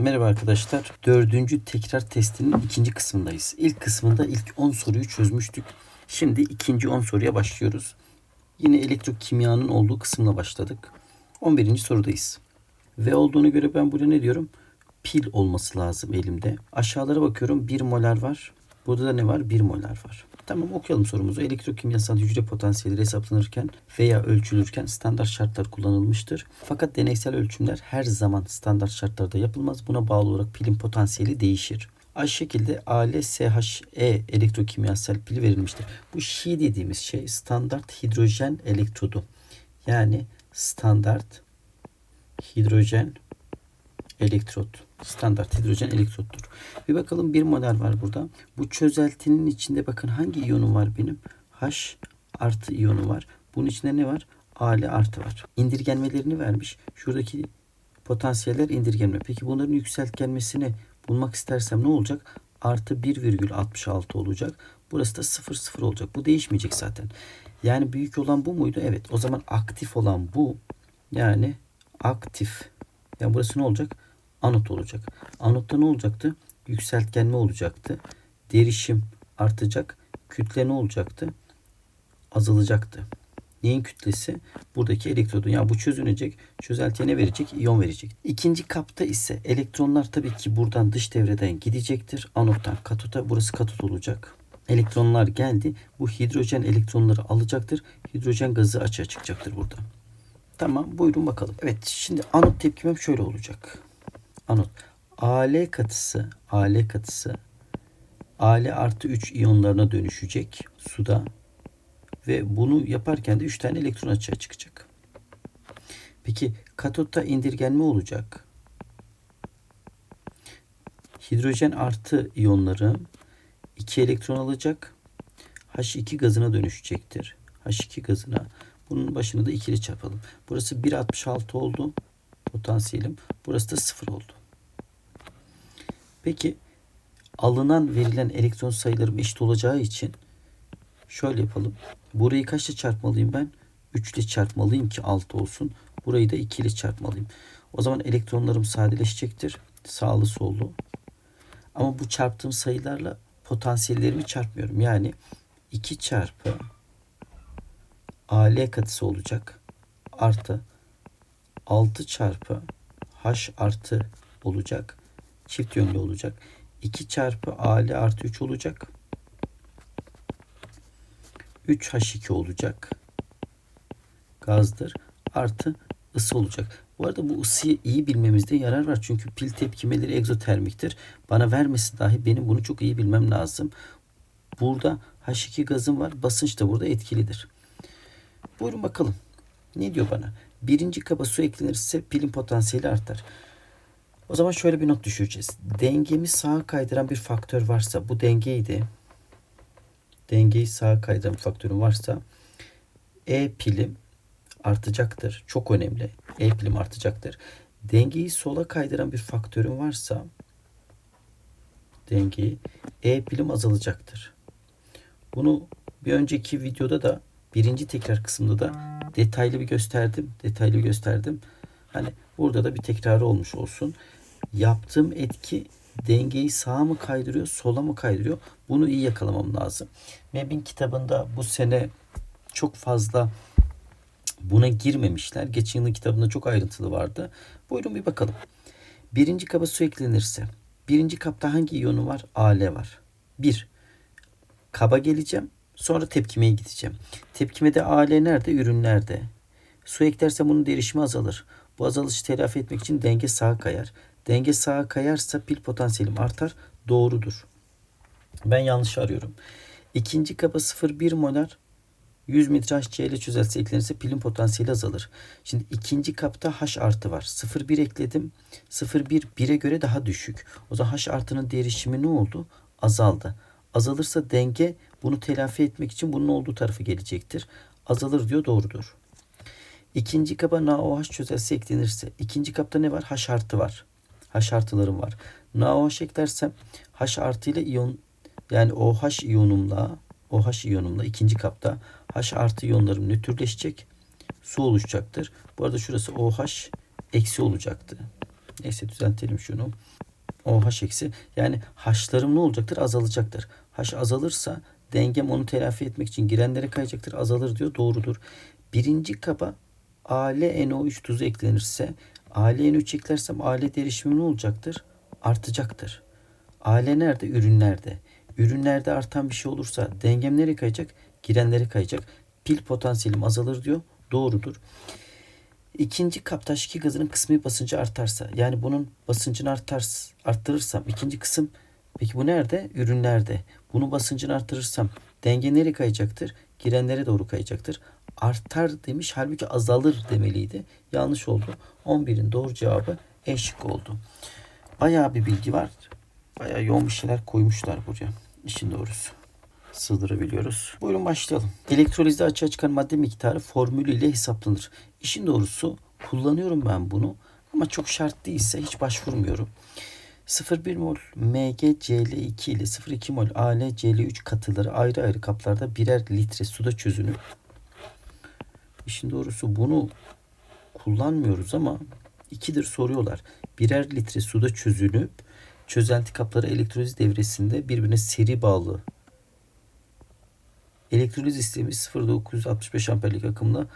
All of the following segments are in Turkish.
Merhaba arkadaşlar. Dördüncü tekrar testinin ikinci kısmındayız. İlk kısmında ilk 10 soruyu çözmüştük. Şimdi ikinci 10 soruya başlıyoruz. Yine elektrokimyanın olduğu kısımla başladık. 11. sorudayız. Ve olduğunu göre ben burada ne diyorum? Pil olması lazım elimde. Aşağılara bakıyorum 1 molar var. Burada da ne var? 1 molar var. Tamam okuyalım sorumuzu. Elektrokimyasal hücre potansiyelleri hesaplanırken veya ölçülürken standart şartlar kullanılmıştır. Fakat deneysel ölçümler her zaman standart şartlarda yapılmaz. Buna bağlı olarak pilin potansiyeli değişir. Aynı şekilde AlSHE elektrokimyasal pili verilmiştir. Bu Şi dediğimiz şey standart hidrojen elektrodu. Yani standart hidrojen elektrot. Standart hidrojen elektrottur. Bir bakalım bir model var burada. Bu çözeltinin içinde bakın hangi iyonu var benim? H artı iyonu var. Bunun içinde ne var? Al artı var. İndirgenmelerini vermiş. Şuradaki potansiyeller indirgenme. Peki bunların yükseltgenmesini bulmak istersem ne olacak? Artı 1,66 olacak. Burası da 0,0 olacak. Bu değişmeyecek zaten. Yani büyük olan bu muydu? Evet. O zaman aktif olan bu. Yani aktif. Yani burası ne olacak? Anot olacak. Anotta ne olacaktı? Yükseltgenme olacaktı. Derişim artacak. Kütle ne olacaktı? Azalacaktı. Neyin kütlesi? Buradaki elektrodun. Yani bu çözünecek. Çözeltiye ne verecek? İyon verecek. İkinci kapta ise elektronlar tabii ki buradan dış devreden gidecektir. Anottan katota. Burası katot olacak. Elektronlar geldi. Bu hidrojen elektronları alacaktır. Hidrojen gazı açığa çıkacaktır burada. Tamam buyurun bakalım. Evet şimdi anot tepkimem şöyle olacak. Anot. Al katısı, Al katısı Al artı 3 iyonlarına dönüşecek suda ve bunu yaparken de 3 tane elektron açığa çıkacak. Peki katotta indirgenme olacak. Hidrojen artı iyonları 2 elektron alacak. H2 gazına dönüşecektir. H2 gazına. Bunun başını da ikili çarpalım. Burası 1.66 oldu. Potansiyelim. Burası da 0 oldu. Peki alınan verilen elektron sayılarım eşit olacağı için şöyle yapalım. Burayı kaçla çarpmalıyım ben? 3 ile çarpmalıyım ki 6 olsun. Burayı da 2 ile çarpmalıyım. O zaman elektronlarım sadeleşecektir. Sağlı sollu. Ama bu çarptığım sayılarla potansiyellerimi çarpmıyorum. Yani 2 çarpı AL katısı olacak. Artı 6 çarpı H artı olacak. Çift yönlü olacak. 2 çarpı AL artı 3 olacak. 3H2 olacak. Gazdır. Artı ısı olacak. Bu arada bu ısıyı iyi bilmemizde yarar var. Çünkü pil tepkimeleri egzotermiktir. Bana vermesi dahi benim bunu çok iyi bilmem lazım. Burada H2 gazım var. Basınç da burada etkilidir. Buyurun bakalım. Ne diyor bana? Birinci kaba su eklenirse pilin potansiyeli artar. O zaman şöyle bir not düşüreceğiz. Dengemi sağa kaydıran bir faktör varsa bu dengeydi. Dengeyi sağa kaydıran bir faktörüm varsa E pilim artacaktır. Çok önemli. E pilim artacaktır. Dengeyi sola kaydıran bir faktörüm varsa dengeyi E pilim azalacaktır. Bunu bir önceki videoda da birinci tekrar kısmında da detaylı bir gösterdim. Detaylı bir gösterdim. Hani burada da bir tekrarı olmuş olsun. Yaptığım etki dengeyi sağa mı kaydırıyor, sola mı kaydırıyor? Bunu iyi yakalamam lazım. Mebin kitabında bu sene çok fazla buna girmemişler. Geçen yılın kitabında çok ayrıntılı vardı. Buyurun bir bakalım. Birinci kaba su eklenirse, birinci kapta hangi iyonu var? Al var. Bir, kaba geleceğim. Sonra tepkimeye gideceğim. Tepkimede AL nerede? Ürünlerde. Su eklersem bunun derişimi azalır. Bu azalışı telafi etmek için denge sağa kayar. Denge sağa kayarsa pil potansiyelim artar. Doğrudur. Ben yanlış arıyorum. İkinci kaba 0,1 molar 100 metre HCl çözeltisi eklenirse pilin potansiyeli azalır. Şimdi ikinci kapta H artı var. 0,1 ekledim. 0,1 1'e göre daha düşük. O zaman H artının derişimi ne oldu? Azaldı. Azalırsa denge bunu telafi etmek için bunun olduğu tarafı gelecektir. Azalır diyor doğrudur. İkinci kaba NaOH çözeltisi eklenirse ikinci kapta ne var? H artı var. H artılarım var. NaOH eklersem H artı ile iyon yani OH iyonumla OH iyonumla ikinci kapta H artı iyonlarım nötrleşecek. Su oluşacaktır. Bu arada şurası OH eksi olacaktı. Neyse düzeltelim şunu. O H eksi. Yani H'larım ne olacaktır? Azalacaktır. H azalırsa dengem onu telafi etmek için girenlere kayacaktır. Azalır diyor. Doğrudur. Birinci kaba AlNO3 tuzu eklenirse AlNO3 eklersem Al derişimi ne olacaktır? Artacaktır. Al nerede? Ürünlerde. Ürünlerde artan bir şey olursa dengem nereye kayacak? Girenlere kayacak. Pil potansiyelim azalır diyor. Doğrudur. İkinci kapta H2 gazının kısmi basıncı artarsa yani bunun basıncını artar, arttırırsam ikinci kısım peki bu nerede? Ürünlerde. Bunun basıncını arttırırsam denge nereye kayacaktır? Girenlere doğru kayacaktır. Artar demiş halbuki azalır demeliydi. Yanlış oldu. 11'in doğru cevabı E oldu. Bayağı bir bilgi var. Bayağı yoğun bir şeyler koymuşlar buraya. İşin doğrusu sığdırabiliyoruz. Buyurun başlayalım. Elektrolizde açığa çıkan madde miktarı formülüyle hesaplanır. İşin doğrusu kullanıyorum ben bunu ama çok şart değilse hiç başvurmuyorum. 0,1 mol MgCl2 ile 0,2 mol AlCl3 katıları ayrı ayrı kaplarda birer litre suda çözünüp İşin doğrusu bunu kullanmıyoruz ama ikidir soruyorlar. Birer litre suda çözünüp çözelti kapları elektroliz devresinde birbirine seri bağlı Elektroliz sistemi 0.965 amperlik akımla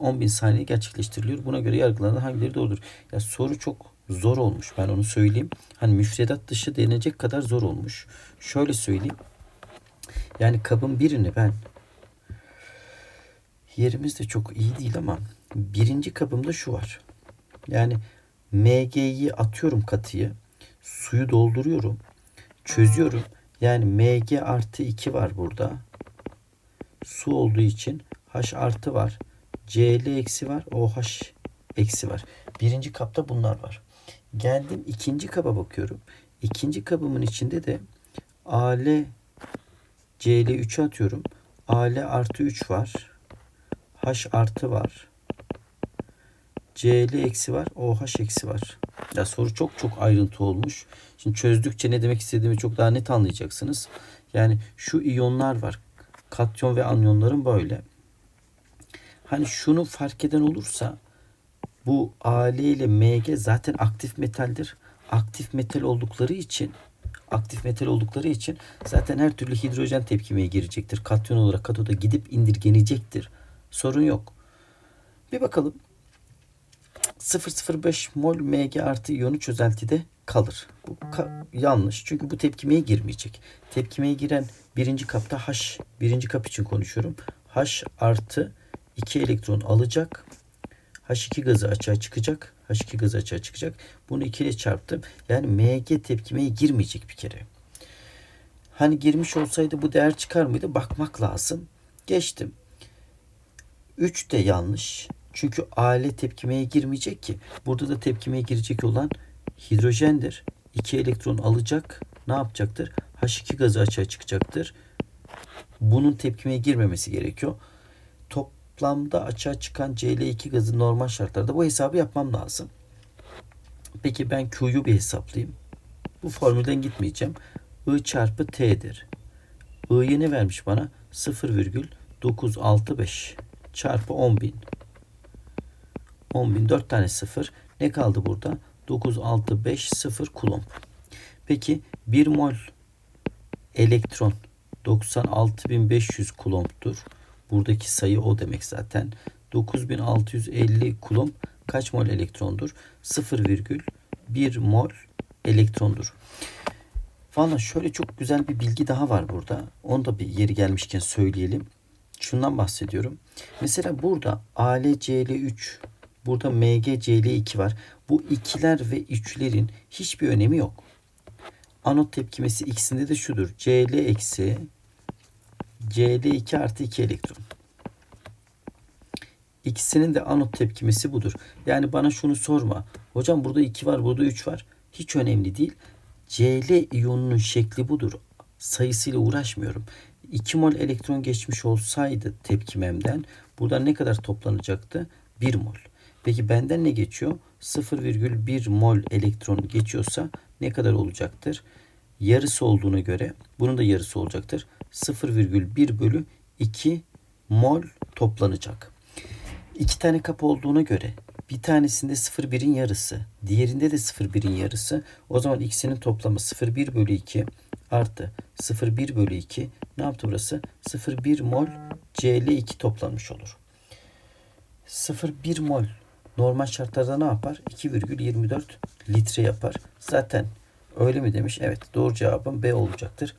10.000 saniye gerçekleştiriliyor. Buna göre yargılanan hangileri doğrudur? Ya soru çok zor olmuş. Ben onu söyleyeyim. Hani müfredat dışı denecek kadar zor olmuş. Şöyle söyleyeyim. Yani kabın birini ben yerimiz de çok iyi değil ama birinci kabımda şu var. Yani MG'yi atıyorum katıyı. Suyu dolduruyorum. Çözüyorum. Yani MG artı 2 var burada su olduğu için H artı var. Cl eksi var. OH eksi var. Birinci kapta bunlar var. Geldim ikinci kaba bakıyorum. İkinci kabımın içinde de Al Cl3 atıyorum. Al artı 3 var. H artı var. Cl eksi var. OH eksi var. Ya soru çok çok ayrıntı olmuş. Şimdi çözdükçe ne demek istediğimi çok daha net anlayacaksınız. Yani şu iyonlar var katyon ve anyonların böyle. Hani şunu fark eden olursa bu Al ile Mg zaten aktif metaldir. Aktif metal oldukları için aktif metal oldukları için zaten her türlü hidrojen tepkimeye girecektir. Katyon olarak katoda gidip indirgenecektir. Sorun yok. Bir bakalım. 0,05 mol Mg artı iyonu çözeltide kalır. Bu ka- yanlış. Çünkü bu tepkimeye girmeyecek. Tepkimeye giren birinci kapta H, birinci kap için konuşuyorum. H artı 2 elektron alacak. H2 gazı açığa çıkacak. H2 gazı açığa çıkacak. Bunu 2 ile çarptım. Yani Mg tepkimeye girmeyecek bir kere. Hani girmiş olsaydı bu değer çıkar mıydı? Bakmak lazım. Geçtim. 3 de yanlış. Çünkü Al tepkimeye girmeyecek ki. Burada da tepkimeye girecek olan hidrojendir. 2 elektron alacak. Ne yapacaktır? H2 gazı açığa çıkacaktır. Bunun tepkimeye girmemesi gerekiyor. Toplamda açığa çıkan Cl2 gazı normal şartlarda bu hesabı yapmam lazım. Peki ben Q'yu bir hesaplayayım. Bu formülden gitmeyeceğim. I çarpı T'dir. I'yi ne vermiş bana? 0,965 çarpı 10.000. 10.000 4 tane 0. Ne kaldı burada? 965 kulomb. Peki 1 mol elektron 96500 kulomptur. Buradaki sayı o demek zaten. 9650 kulomb kaç mol elektrondur? 0,1 mol elektrondur. Valla şöyle çok güzel bir bilgi daha var burada. Onu da bir yeri gelmişken söyleyelim. Şundan bahsediyorum. Mesela burada AlCl3 Burada MgCl2 var. Bu ikiler ve üçlerin hiçbir önemi yok. Anot tepkimesi ikisinde de şudur. Cl eksi Cl2 artı 2 elektron. İkisinin de anot tepkimesi budur. Yani bana şunu sorma. Hocam burada 2 var, burada 3 var. Hiç önemli değil. Cl iyonunun şekli budur. Sayısıyla uğraşmıyorum. 2 mol elektron geçmiş olsaydı tepkimemden burada ne kadar toplanacaktı? 1 mol. Peki benden ne geçiyor? 0,1 mol elektron geçiyorsa ne kadar olacaktır? Yarısı olduğuna göre bunun da yarısı olacaktır. 0,1 bölü 2 mol toplanacak. İki tane kap olduğuna göre Bir tanesinde 0,1'in yarısı. Diğerinde de 0,1'in yarısı. O zaman ikisinin toplamı 0,1 bölü 2 artı 0,1 bölü 2. Ne yaptı burası? 0,1 mol Cl2 toplanmış olur. 0,1 mol normal şartlarda ne yapar? 2,24 litre yapar. Zaten öyle mi demiş? Evet doğru cevabım B olacaktır.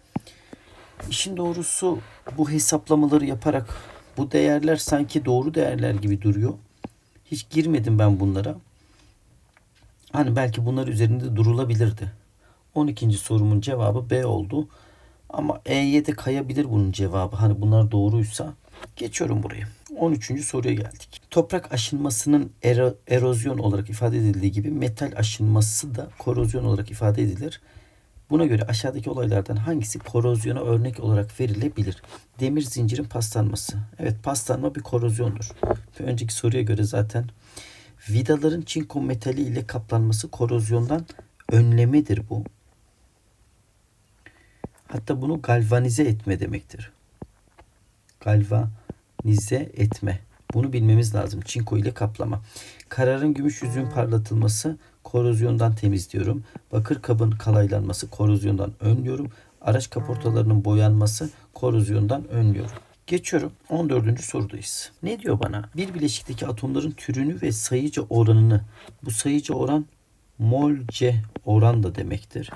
İşin doğrusu bu hesaplamaları yaparak bu değerler sanki doğru değerler gibi duruyor. Hiç girmedim ben bunlara. Hani belki bunlar üzerinde durulabilirdi. 12. sorumun cevabı B oldu. Ama E'ye de kayabilir bunun cevabı. Hani bunlar doğruysa geçiyorum buraya. 13. soruya geldik. Toprak aşınmasının ero- erozyon olarak ifade edildiği gibi metal aşınması da korozyon olarak ifade edilir. Buna göre aşağıdaki olaylardan hangisi korozyona örnek olarak verilebilir? Demir zincirin paslanması. Evet paslanma bir korozyondur. Ve önceki soruya göre zaten vidaların çinko metali ile kaplanması korozyondan önlemedir bu. Hatta bunu galvanize etme demektir. Galvanize etme. Bunu bilmemiz lazım. Çinko ile kaplama. Kararın gümüş yüzüğün parlatılması korozyondan temizliyorum. Bakır kabın kalaylanması korozyondan önlüyorum. Araç kaportalarının boyanması korozyondan önlüyorum. Geçiyorum. 14. sorudayız. Ne diyor bana? Bir bileşikteki atomların türünü ve sayıca oranını. Bu sayıca oran molce oran da demektir.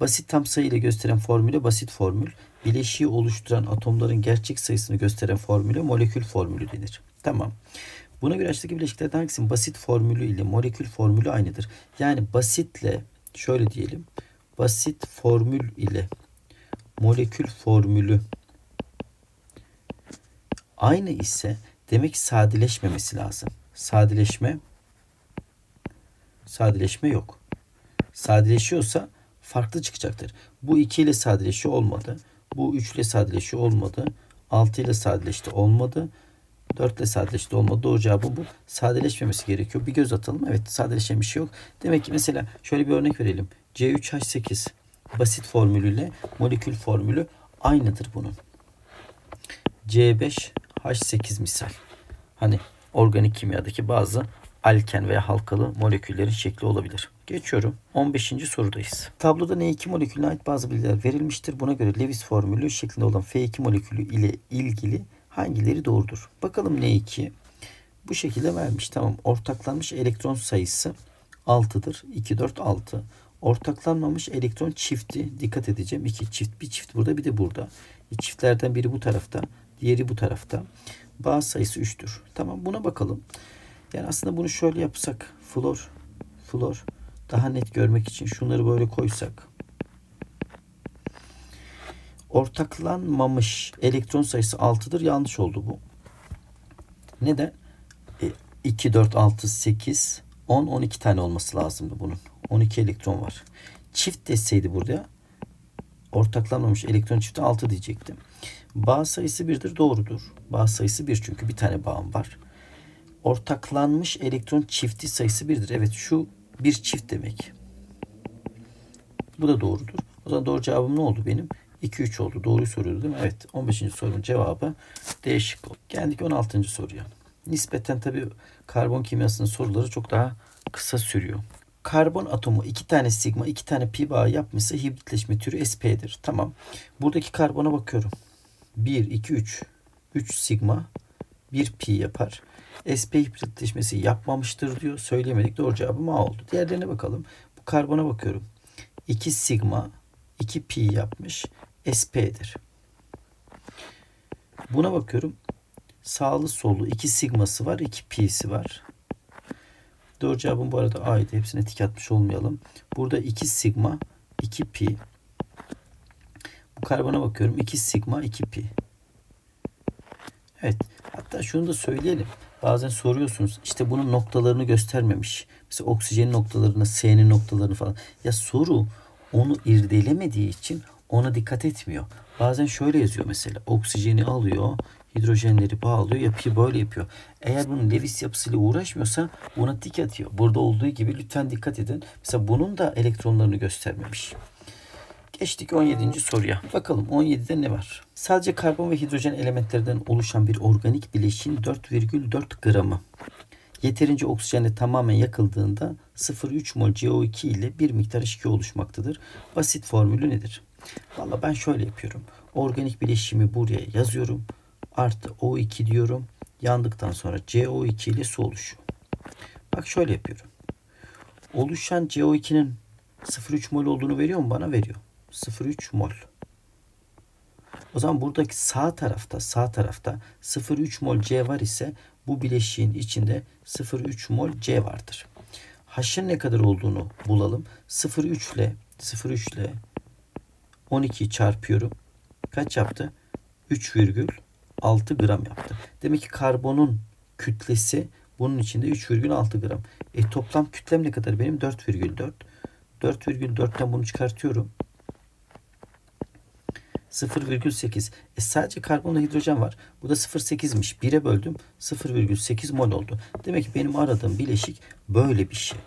Basit tam sayı ile gösteren formüle basit formül. Bileşiği oluşturan atomların gerçek sayısını gösteren formüle molekül formülü denir. Tamam. Buna göre aşağıdaki bileşiklerden hangisinin basit formülü ile molekül formülü aynıdır? Yani basitle şöyle diyelim. Basit formül ile molekül formülü aynı ise demek ki sadeleşmemesi lazım. Sadeleşme sadeleşme yok. Sadeleşiyorsa farklı çıkacaktır. Bu 2 ile sadeleşiyor olmadı. Bu 3 ile sadeleşiyor olmadı. 6 ile sadeleşti olmadı. 4 ile sadeleşti olmadı. Doğru cevabı bu. Sadeleşmemesi gerekiyor. Bir göz atalım. Evet sadeleşen bir şey yok. Demek ki mesela şöyle bir örnek verelim. C3H8 basit formülüyle molekül formülü aynıdır bunun. C5H8 misal. Hani organik kimyadaki bazı alken veya halkalı moleküllerin şekli olabilir. Geçiyorum. 15. sorudayız. Tabloda N2 molekülüne ait bazı bilgiler verilmiştir. Buna göre Lewis formülü şeklinde olan F2 molekülü ile ilgili hangileri doğrudur? Bakalım N2. Bu şekilde vermiş. Tamam. Ortaklanmış elektron sayısı 6'dır. 2, 4, 6. Ortaklanmamış elektron çifti. Dikkat edeceğim. 2 çift. Bir çift burada bir de burada. Çiftlerden biri bu tarafta. Diğeri bu tarafta. Bağ sayısı 3'tür. Tamam buna bakalım. Yani aslında bunu şöyle yapsak. Flor, flor daha net görmek için şunları böyle koysak. Ortaklanmamış elektron sayısı 6'dır. Yanlış oldu bu. Neden? E, 2, 4, 6, 8, 10, 12 tane olması lazımdı bunun. 12 elektron var. Çift deseydi burada ortaklanmamış elektron çifti 6 diyecektim. Bağ sayısı 1'dir. Doğrudur. Bağ sayısı 1 çünkü bir tane bağım var. Ortaklanmış elektron çifti sayısı 1'dir. Evet şu bir çift demek. Bu da doğrudur. O zaman doğru cevabım ne oldu benim? 2 3 oldu. Doğruyu soruyordu değil mi? Evet. 15. sorunun cevabı D şıkkı. Geldik 16. soruya. Nispeten tabi karbon kimyasının soruları çok daha kısa sürüyor. Karbon atomu iki tane sigma, iki tane pi bağı yapmışsa hibritleşme türü sp'dir. Tamam. Buradaki karbona bakıyorum. 1, 2, 3. 3 sigma, 1 pi yapar. sp hibritleşmesi yapmamıştır diyor. Söyleyemedik. Doğru cevabım A oldu. Diğerlerine bakalım. Bu karbona bakıyorum. 2 sigma, 2 pi yapmış. Sp'dir. Buna bakıyorum. Sağlı sollu 2 sigması var, 2 pi'si var. Doğru cevabım bu arada A'ydı. Hepsine tik atmış olmayalım. Burada 2 sigma, 2 pi. Bu karbona bakıyorum. 2 sigma, 2 pi. Evet. Hatta şunu da söyleyelim. Bazen soruyorsunuz. İşte bunun noktalarını göstermemiş. Mesela oksijenin noktalarını, S'nin noktalarını falan. Ya soru onu irdelemediği için ona dikkat etmiyor. Bazen şöyle yazıyor mesela. Oksijeni alıyor, hidrojenleri bağlıyor, yapıyı böyle yapıyor. Eğer bunun Lewis yapısıyla uğraşmıyorsa buna tik atıyor. Burada olduğu gibi lütfen dikkat edin. Mesela bunun da elektronlarını göstermemiş. Geçtik 17. soruya. Bakalım 17'de ne var? Sadece karbon ve hidrojen elementlerinden oluşan bir organik bileşiğin 4,4 gramı Yeterince oksijenle tamamen yakıldığında 0,3 mol CO2 ile bir miktar H2O oluşmaktadır. Basit formülü nedir? Valla ben şöyle yapıyorum. Organik bileşimi buraya yazıyorum. Artı O2 diyorum. Yandıktan sonra CO2 ile su oluşuyor. Bak şöyle yapıyorum. Oluşan CO2'nin 0,3 mol olduğunu veriyor mu bana? Veriyor. 0,3 mol. O zaman buradaki sağ tarafta sağ tarafta 0,3 mol C var ise bu bileşiğin içinde 0,3 mol C vardır. H'ın ne kadar olduğunu bulalım. 0,3 ile 0,3 ile 12'yi çarpıyorum. Kaç yaptı? 3,6 gram yaptı. Demek ki karbonun kütlesi bunun içinde 3,6 gram. E toplam kütlem ne kadar benim? 4,4. 4,4'ten bunu çıkartıyorum. 0,8. E sadece karbonla hidrojen var. Bu da 0,8'miş. 1'e böldüm. 0,8 mol oldu. Demek ki benim aradığım bileşik böyle bir şey.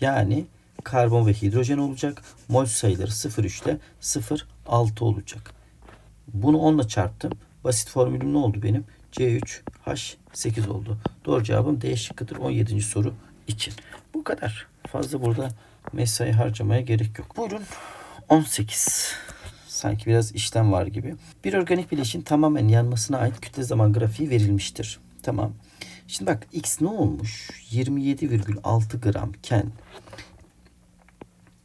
Yani karbon ve hidrojen olacak. Mol sayıları 0,3 ile 0,6 olacak. Bunu 10 ile çarptım. Basit formülüm ne oldu benim? C3H8 oldu. Doğru cevabım D şıkkıdır 17. soru için. Bu kadar. Fazla burada mesai harcamaya gerek yok. Buyurun 18. Sanki biraz işlem var gibi. Bir organik bileşin tamamen yanmasına ait kütle zaman grafiği verilmiştir. Tamam. Şimdi bak X ne olmuş? 27,6 gramken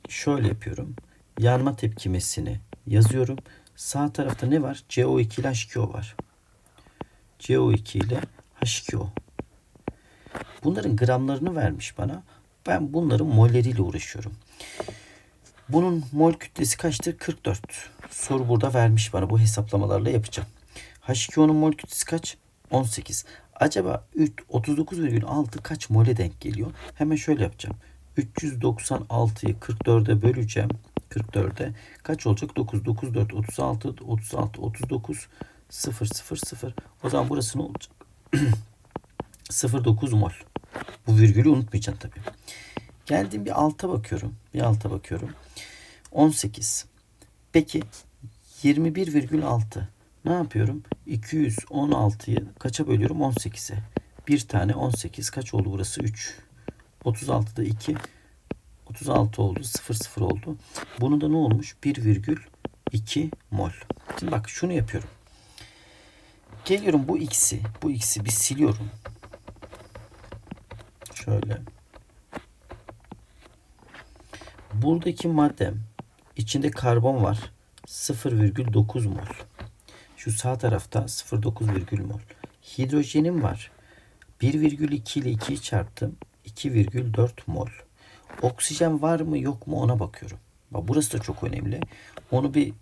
şöyle yapıyorum. Yanma tepkimesini yazıyorum. Sağ tarafta ne var? CO2 ile H2O var. CO2 ile H2O. Bunların gramlarını vermiş bana. Ben bunların molleriyle uğraşıyorum. Bunun mol kütlesi kaçtır? 44. Soru burada vermiş bana. Bu hesaplamalarla yapacağım. H2O'nun mol kütlesi kaç? 18. Acaba 39,6 kaç mole denk geliyor? Hemen şöyle yapacağım. 396'yı 44'e böleceğim. 44'e kaç olacak? 9, 9, 4, 36, 36, 39, 0, 0, 0. O zaman burası ne olacak? 0,9 mol. Bu virgülü unutmayacaksın tabii. Geldim bir alta bakıyorum. Bir alta bakıyorum. 18. Peki 21,6. Ne yapıyorum? 216'yı kaça bölüyorum? 18'e. Bir tane 18 kaç oldu burası? 3. 36'da 2. 36 oldu. 0 0 oldu. Bunu da ne olmuş? 1,2 mol. Şimdi bak şunu yapıyorum. Geliyorum bu x'i, bu x'i bir siliyorum. Şöyle. Buradaki maddem içinde karbon var. 0,9 mol. Şu sağ tarafta 0,9 mol. Hidrojenim var. 1,2 ile 2'yi çarptım. 2,4 mol. Oksijen var mı yok mu ona bakıyorum. Bak burası da çok önemli. Onu bir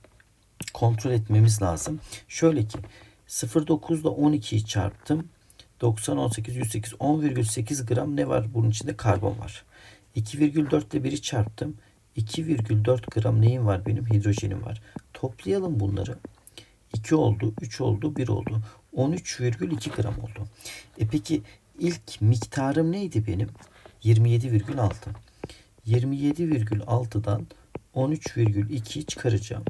kontrol etmemiz lazım. Şöyle ki 0,9 ile 12'yi çarptım. 90, 18, 108, 10,8 gram ne var? Bunun içinde karbon var. 2,4 ile 1'i çarptım. 2,4 gram neyim var benim? Hidrojenim var. Toplayalım bunları. 2 oldu, 3 oldu, 1 oldu. 13,2 gram oldu. E peki ilk miktarım neydi benim? 27,6. 27,6'dan 13,2'yi çıkaracağım.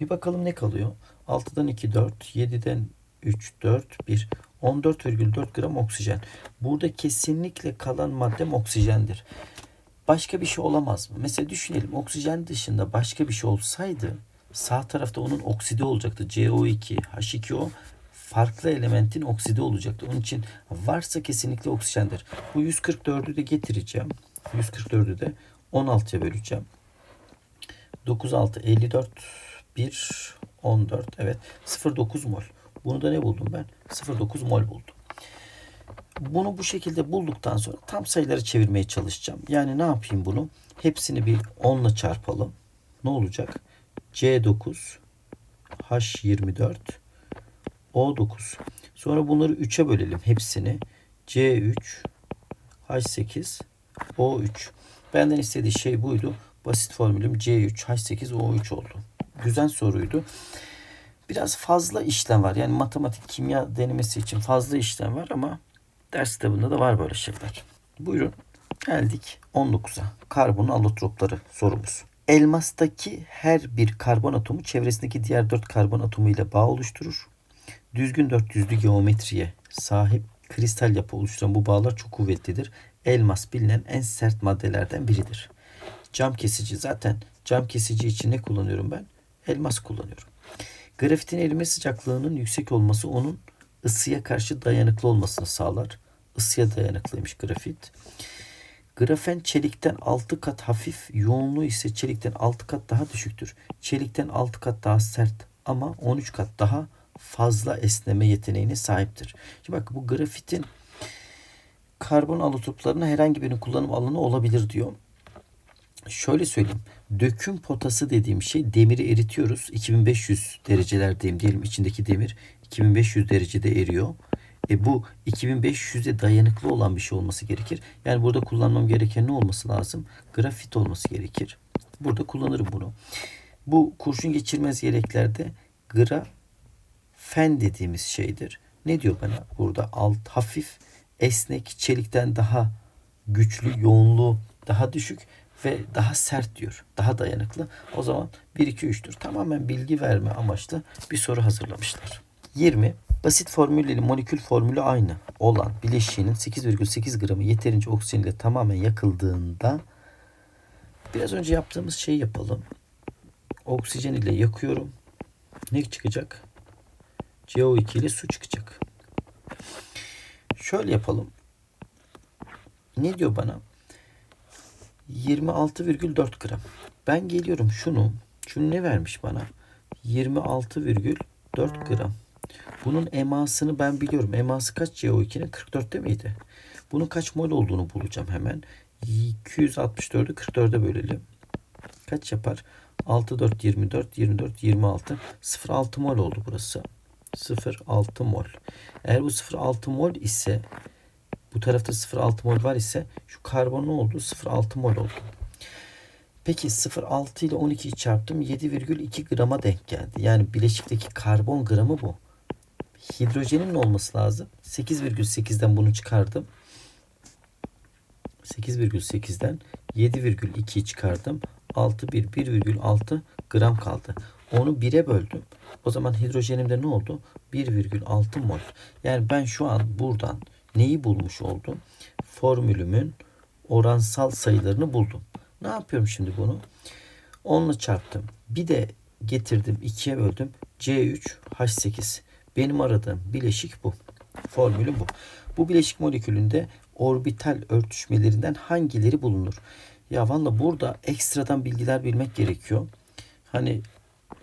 Bir bakalım ne kalıyor? 6'dan 2 4, 7'den 3 4 1. 14,4 gram oksijen. Burada kesinlikle kalan maddem oksijendir. Başka bir şey olamaz mı? Mesela düşünelim oksijen dışında başka bir şey olsaydı sağ tarafta onun oksidi olacaktı. CO2, H2O farklı elementin oksidi olacaktı. Onun için varsa kesinlikle oksijendir. Bu 144'ü de getireceğim. 144'ü de 16'ya böleceğim. 9, 6, 54, 1, 14. Evet. 0,9 mol. Bunu da ne buldum ben? 0,9 mol buldum. Bunu bu şekilde bulduktan sonra tam sayıları çevirmeye çalışacağım. Yani ne yapayım bunu? Hepsini bir 10 ile çarpalım. Ne olacak? C9, H24, O9. Sonra bunları 3'e bölelim hepsini. C3, H8, O3. Benden istediği şey buydu. Basit formülüm C3, H8, O3 oldu. Güzel soruydu. Biraz fazla işlem var. Yani matematik, kimya denemesi için fazla işlem var ama ders kitabında da var böyle şeyler. Buyurun. Geldik 19'a. Karbon allotropları sorumuz. Elmastaki her bir karbon atomu çevresindeki diğer dört karbon atomu ile bağ oluşturur. Düzgün dört yüzlü geometriye sahip kristal yapı oluşturan bu bağlar çok kuvvetlidir. Elmas bilinen en sert maddelerden biridir. Cam kesici zaten cam kesici için ne kullanıyorum ben? Elmas kullanıyorum. Grafitin erime sıcaklığının yüksek olması onun ısıya karşı dayanıklı olmasını sağlar. Isıya dayanıklıymış grafit. Grafen çelikten 6 kat hafif, yoğunluğu ise çelikten 6 kat daha düşüktür. Çelikten 6 kat daha sert ama 13 kat daha fazla esneme yeteneğine sahiptir. Şimdi bak bu grafitin karbon alotoplarına herhangi birinin kullanım alanı olabilir diyor. Şöyle söyleyeyim. Döküm potası dediğim şey demiri eritiyoruz. 2500 derecelerdeyim diyelim içindeki demir 2500 derecede eriyor. E bu 2500'e dayanıklı olan bir şey olması gerekir. Yani burada kullanmam gereken ne olması lazım? Grafit olması gerekir. Burada kullanırım bunu. Bu kurşun geçirmez yeleklerde grafen dediğimiz şeydir. Ne diyor bana? Burada alt hafif, esnek, çelikten daha güçlü, yoğunluğu daha düşük ve daha sert diyor. Daha dayanıklı. O zaman 1 2 3'tür. Tamamen bilgi verme amaçlı bir soru hazırlamışlar. 20. Basit formülle ile molekül formülü aynı olan bileşiğinin 8,8 gramı yeterince oksijen ile tamamen yakıldığında biraz önce yaptığımız şeyi yapalım. Oksijen ile yakıyorum. Ne çıkacak? CO2 ile su çıkacak. Şöyle yapalım. Ne diyor bana? 26,4 gram. Ben geliyorum şunu, şunu ne vermiş bana? 26,4 gram. Bunun emasını ben biliyorum. Eması kaç CO2'nin? 44'te miydi? Bunun kaç mol olduğunu bulacağım hemen. 264'ü 44'e bölelim. Kaç yapar? 6, 4, 24, 24, 26. 0,6 mol oldu burası. 0,6 mol. Eğer bu 0,6 mol ise bu tarafta 0,6 mol var ise şu karbon ne oldu? 0,6 mol oldu. Peki 0,6 ile 12'yi çarptım 7,2 grama denk geldi. Yani bileşikteki karbon gramı bu. Hidrojenin ne olması lazım? 8,8'den bunu çıkardım. 8,8'den 7,2'yi çıkardım. 6, 1, 1,6 gram kaldı. Onu 1'e böldüm. O zaman hidrojenimde ne oldu? 1,6 mol. Yani ben şu an buradan neyi bulmuş oldum? Formülümün oransal sayılarını buldum. Ne yapıyorum şimdi bunu? 10 ile çarptım. Bir de getirdim 2'ye böldüm. C3H8. Benim aradığım bileşik bu. Formülü bu. Bu bileşik molekülünde orbital örtüşmelerinden hangileri bulunur? Ya valla burada ekstradan bilgiler bilmek gerekiyor. Hani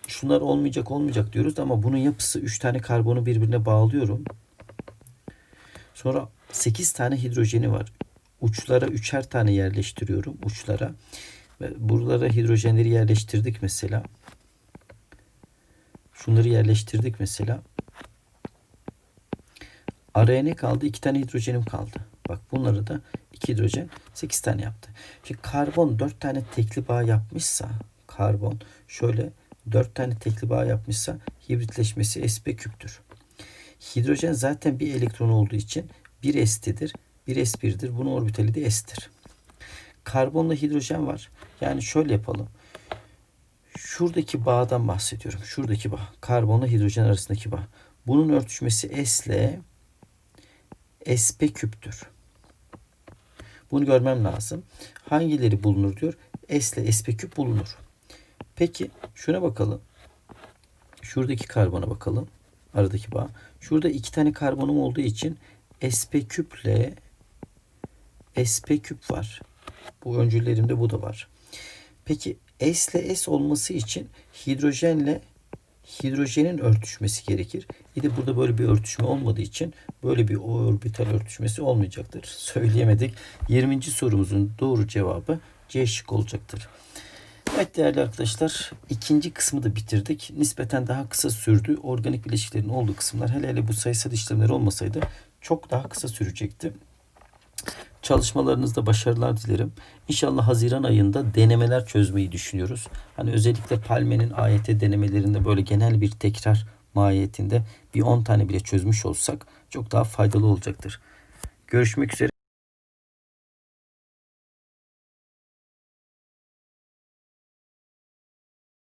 şunlar olmayacak olmayacak diyoruz ama bunun yapısı 3 tane karbonu birbirine bağlıyorum. Sonra 8 tane hidrojeni var. Uçlara üçer tane yerleştiriyorum. Uçlara. Ve buralara hidrojenleri yerleştirdik mesela. Şunları yerleştirdik mesela. Araya ne kaldı? 2 tane hidrojenim kaldı. Bak bunları da 2 hidrojen 8 tane yaptı. Şimdi karbon 4 tane tekli bağ yapmışsa karbon şöyle 4 tane tekli bağ yapmışsa hibritleşmesi sp küptür. Hidrojen zaten bir elektron olduğu için 1 s'tidir. 1 s1'dir. Bunun orbitali de s'tir. Karbonla hidrojen var. Yani şöyle yapalım. Şuradaki bağdan bahsediyorum. Şuradaki bağ. Karbonla hidrojen arasındaki bağ. Bunun örtüşmesi S ile sp küptür. Bunu görmem lazım. Hangileri bulunur diyor. S ile sp küp bulunur. Peki şuna bakalım. Şuradaki karbona bakalım. Aradaki bağ. Şurada iki tane karbonum olduğu için sp küple sp küp var. Bu öncüllerimde bu da var. Peki S ile S olması için hidrojenle hidrojenin örtüşmesi gerekir. Bir de burada böyle bir örtüşme olmadığı için böyle bir orbital örtüşmesi olmayacaktır. Söyleyemedik. 20. sorumuzun doğru cevabı C şık olacaktır. Evet değerli arkadaşlar ikinci kısmı da bitirdik. Nispeten daha kısa sürdü. Organik bileşiklerin olduğu kısımlar hele hele bu sayısal işlemler olmasaydı çok daha kısa sürecekti. Çalışmalarınızda başarılar dilerim. İnşallah Haziran ayında denemeler çözmeyi düşünüyoruz. Hani özellikle Palme'nin AYT denemelerinde böyle genel bir tekrar mahiyetinde bir 10 tane bile çözmüş olsak çok daha faydalı olacaktır. Görüşmek üzere.